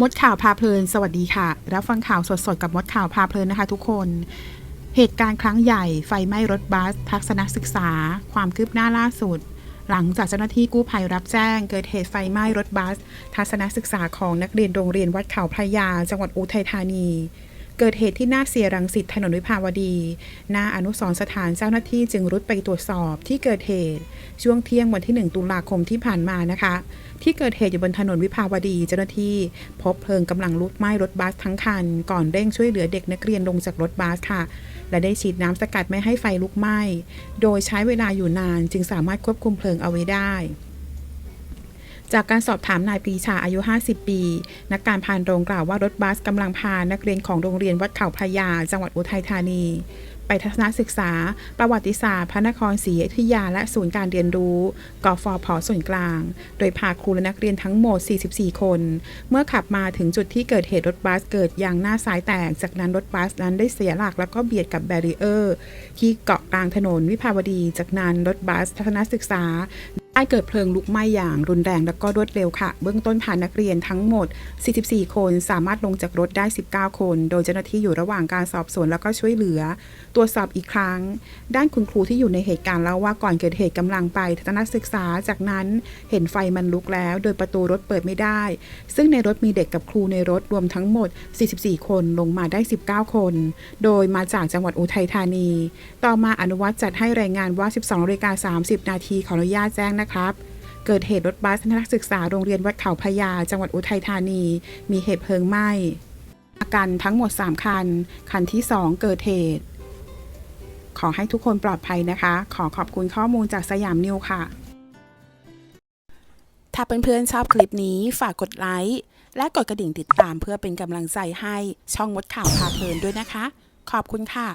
มดข่าวพาเพลิน สวัสดีค่ะ รับฟังข่าวสดๆ กับมดข่าวพาเพลินนะคะทุกคน เหตุการณ์ครั้งใหญ่ไฟไหม้รถบัส ทัศนศึกษา ความคืบหน้าล่าสุด หลังจากเจ้าหน้าที่กู้ภัยรับแจ้ง เกิดเหตุไฟไหม้รถบัส ทัศนศึกษาของนักเรียนโรงเรียนวัดเขาพระยา จังหวัดอุทัยธานี เกิดเหตุที่หน้าเสียรังสิตถนนวิภาวดี หน้าอนุสรสถานเจ้าหน้าที่จึงรุดไปตรวจสอบที่เกิดเหตุ ช่วงเที่ยงวันที่ 1 ตุลาคมที่ผ่านมานะคะ ที่เกิดเหตุอยู่บนถนนวิภาวดี เจ้าหน้าที่ พบเพลิงกำลังลุกไหม้รถบัสทั้งคัน ก่อนเร่งช่วยเหลือเด็กนักเรียนลงจากรถบัสค่ะ และได้ฉีดน้ำสกัดไม่ให้ไฟลุกไหม้ โดยใช้เวลาอยู่นานจึงสามารถควบคุมเพลิงเอาไว้ได้ จากการสอบถามนายปีชาอายุ 50 ปี นักการพานโรงกล่าวว่ารถบัสกำลังพานักเรียนของโรงเรียนวัดเขาพระยา จังหวัดอุทัยธานี ไปทัศนศึกษา ประวัติศาสตร์พระนครศรีอยุธยาและศูนย์การเรียนรู้กฟผส่วนกลาง โดยพาครูและนักเรียนทั้งหมด 44 คน เมื่อขับมาถึงจุดที่เกิดเหตุรถบัสเกิดยางหน้าซ้ายแตก จากนั้นรถบัสนั้นได้เสียหลักแล้วก็เบียดกับแบรีเออร์ ที่เกาะกลางถนนวิภาวดี จากนั้นรถบัสทัศนศึกษา ได้เกิดเพลิงลุกไหม้อย่างรุนแรงและก็รวดเร็วค่ะ เบื้องต้นพานักเรียนทั้งหมด 44 คน สามารถลงจากรถได้ 19 คน โดยเจ้าหน้าที่อยู่ระหว่างการสอบสวนแล้วก็ช่วยเหลือ ตรวจสอบอีกครั้ง ด้านคุณครูที่อยู่ในเหตุการณ์เล่าว่าก่อนเกิดเหตุกำลังไปทัศนศึกษา จากนั้นเห็นไฟมันลุกแล้ว โดยประตูรถเปิดไม่ได้ ซึ่งในรถมีเด็กกับครูในรถรวมทั้งหมด 44 คนลงมาได้ 19 คน โดยมาจากจังหวัดอุทัยธานี ต่อมาอนุวัตจัดให้รายงานว่า 12นาฬิกา30 นาทีขออนุญาตแจ้งนะครับเกิดเหตุรถบัสนักศึกษาโรงเรียนวัดเขาพระยา จังหวัดอุทัยธานี มีเหตุเพลิงไหม้อาการทั้งหมด 3 คัน คันที่ 2 เกิดเหตุ ขอให้ทุกคนปลอดภัยนะคะ ขอขอบคุณข้อมูลจากสยามนิวค่ะ ถ้าเพื่อนๆชอบคลิปนี้ฝากกดไลค์ และกดกระดิ่งติดตามเพื่อเป็นกำลังใจให้ช่องมดข่าวพาเพลินด้วยนะคะ ขอบคุณค่ะ